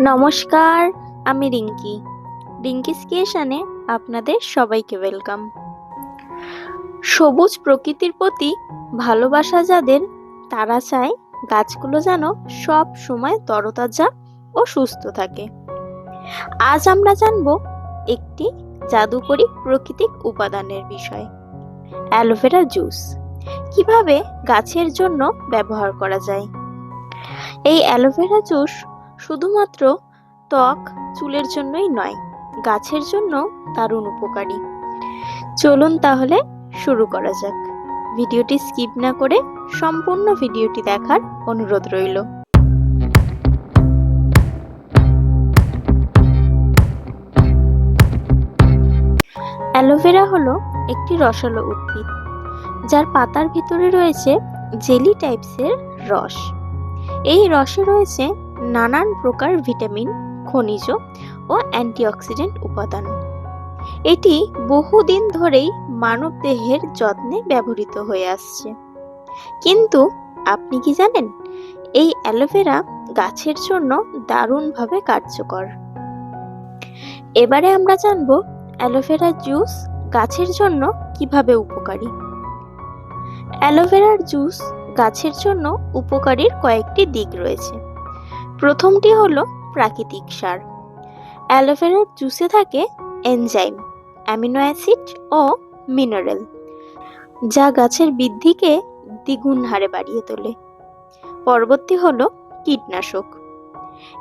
নমস্কার, আমি রিঙ্কি। রিঙ্কিস ক্রিয়েশনে আপনাদের সবাইকে ওয়েলকাম। সবুজ প্রকৃতির প্রতি ভালোবাসা যাদের, তারা চায় গাছগুলো যেন সব সময় তরতাজা ও সুস্থ থাকে। আজ আমরা জানব একটি জাদুকরী প্রাকৃতিক উপাদানের বিষয়, অ্যালোভেরা জুস। কীভাবে গাছের জন্য ব্যবহার করা যায়? এই অ্যালোভেরা জুস শুধুমাত্র ত্বক চুলের জন্যই নয়, গাছের জন্য দারুণ উপকারী। চলুন তাহলে শুরু করা যাক। ভিডিওটি স্কিপ না করে সম্পূর্ণ ভিডিওটি দেখার অনুরোধ রইল। অ্যালোভেরা হলো একটি রসালো উদ্ভিদ, যার পাতার ভিতরে রয়েছে জেলি টাইপসের রস। এই রসে রয়েছে নানান প্রকার ভিটামিন, খনিজ ও অ্যান্টিঅক্সিডেন্ট উপাদান। এটি বহুদিন ধরেই মানব দেহের যত্নে ব্যবহৃত হয়ে আসছে। কিন্তু আপনি কি জানেন, এই অ্যালোভেরা গাছের জন্য দারুণভাবে কার্যকর। এবারে আমরা জানব অ্যালোভেরা জুস গাছের জন্য কীভাবে উপকারী। অ্যালোভেরার জুস গাছের জন্য উপকারীর কয়েকটি দিক রয়েছে। প্রথমটি হলো প্রাকৃতিক সার। অ্যালোভেরার জুসে থাকে এনজাইম, অ্যামিনো অ্যাসিড ও মিনারেল, যা গাছের বৃদ্ধিকে দ্বিগুণ হারে বাড়িয়ে তোলে। পরবর্তী হলো কীটনাশক।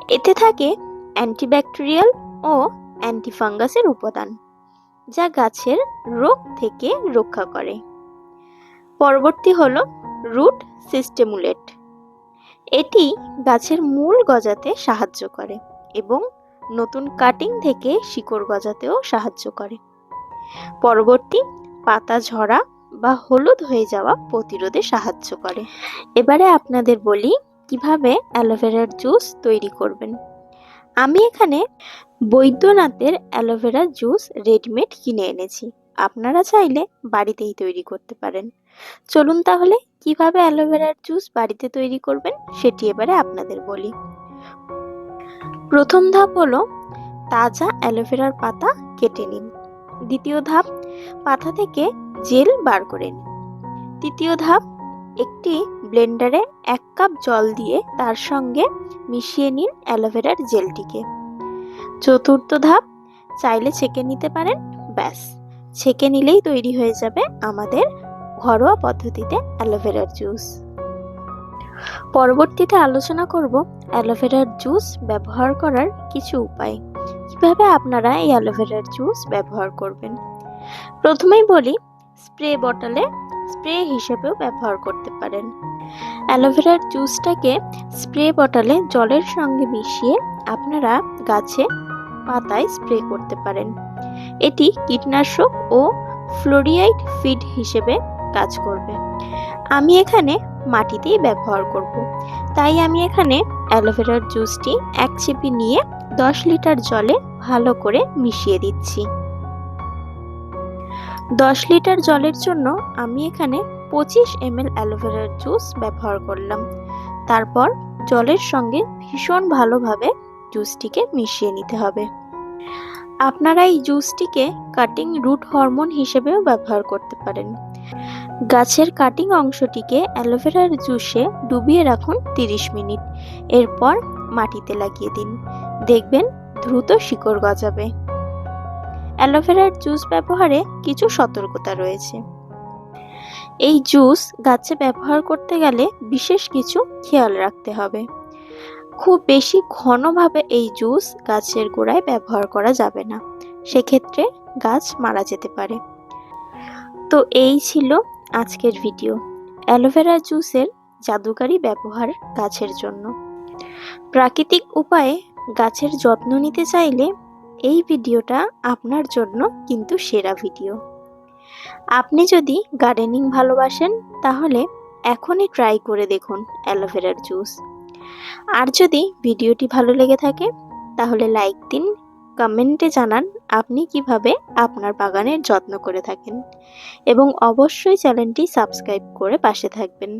এতে থাকে অ্যান্টিব্যাকটেরিয়াল ও অ্যান্টিফাঙ্গাসের উপাদান, যা গাছের রোগ থেকে রক্ষা করে। পরবর্তী হলো রুট সিস্টেমুলেট। এটি গাছের মূল গজাতে সাহায্য করে এবং নতুন কাটিং থেকে শিকড় গজাতেও সাহায্য করে। পরবর্তী পাতা ঝরা বা হলুদ হয়ে যাওয়া প্রতিরোধে সাহায্য করে। এবারে আপনাদের বলি কীভাবে অ্যালোভেরার জুস তৈরি করবেন। আমি এখানে বৈদ্যনাথের অ্যালোভেরা জুস রেডিমেড কিনে এনেছি। আপনারা চাইলে বাড়িতেই তৈরি করতে পারেন। চলুন তাহলে কীভাবে অ্যালোভেরার জুস বাড়িতে তৈরি করবেন সেটি এবারে আপনাদের বলি। প্রথম ধাপ হলো তাজা অ্যালোভেরার পাতা কেটে নিন। দ্বিতীয় ধাপ, পাতা থেকে জেল বার করে নিন। তৃতীয় ধাপ, একটি ব্লেন্ডারে এক কাপ জল দিয়ে তার সঙ্গে মিশিয়ে নিন অ্যালোভেরার জেলটিকে। চতুর্থ ধাপ, চাইলে ছেঁকে নিতে পারেন, ব্যাস। ছেঁকে নিলেই তৈরি হয়ে যাবে আমাদের ঘরোয়া পদ্ধতিতে অ্যালোভেরার জুস। পরবর্তীতে আলোচনা করব অ্যালোভেরার জুস ব্যবহার করার কিছু উপায়। কীভাবে আপনারা এই অ্যালোভেরার জুস ব্যবহার করবেন? প্রথমেই বলি, স্প্রে বটলে স্প্রে হিসেবেও ব্যবহার করতে পারেন। অ্যালোভেরার জুসটাকে স্প্রে বটলে জলের সঙ্গে মিশিয়ে আপনারা গাছে পাতায় স্প্রে করতে পারেন। এটি কীটনাশক ও ফ্লোরিয়াইড ফিড হিসেবে কাজ করবে। আমি এখানে মাটিতেই ব্যবহার করব। তাই আমি এখানে অ্যালোভেরার জুসটি এক চিপি নিয়ে দশ লিটার জলে ভালো করে মিশিয়ে দিচ্ছি। দশ লিটার জলের জন্য আমি এখানে পঁচিশ এম এল অ্যালোভেরার জুস ব্যবহার করলাম। তারপর জলের সঙ্গে ভীষণ ভালোভাবে জুসটিকে মিশিয়ে নিতে হবে। আপনারা এই জুসটিকে কাটিং রুট হরমোন হিসেবেও ব্যবহার করতে পারেন। গাছের কাটিং অংশটিকে অ্যালোভেরার জুসে ডুবিয়ে রাখুন তিরিশ মিনিট। এরপর মাটিতে লাগিয়ে দিন। দেখবেন দ্রুত শিকড় গজাবে। অ্যালোভেরার জুস ব্যবহারে কিছু সতর্কতা রয়েছে। এই জুস গাছে ব্যবহার করতে গেলে বিশেষ কিছু খেয়াল রাখতে হবে। খুব বেশি ঘনভাবে এই জুস গাছের গোড়ায় ব্যবহার করা যাবে না। সেক্ষেত্রে গাছ মারা যেতে পারে। তো এই ছিল আজকের ভিডিও। অ্যালোভেরা জুসের জাদুকারী ব্যবহার গাছের জন্য। প্রাকৃতিক উপায়ে গাছের যত্ন নিতে চাইলে এই ভিডিওটা আপনার জন্য কিন্তু সেরা ভিডিও। আপনি যদি গার্ডেনিং ভালোবাসেন, তাহলে এখনই ট্রাই করে দেখুন অ্যালোভেরার জুস। আর যদি ভিডিওটি ভালো লেগে থাকে, তাহলে লাইক দিন কমেন্টে জানান আপনি কীভাবে আপনার বাগানের যত্ন করে থাকেন। এবং অবশ্যই চ্যানেলটি সাবস্ক্রাইব করে পাশে থাকবেন।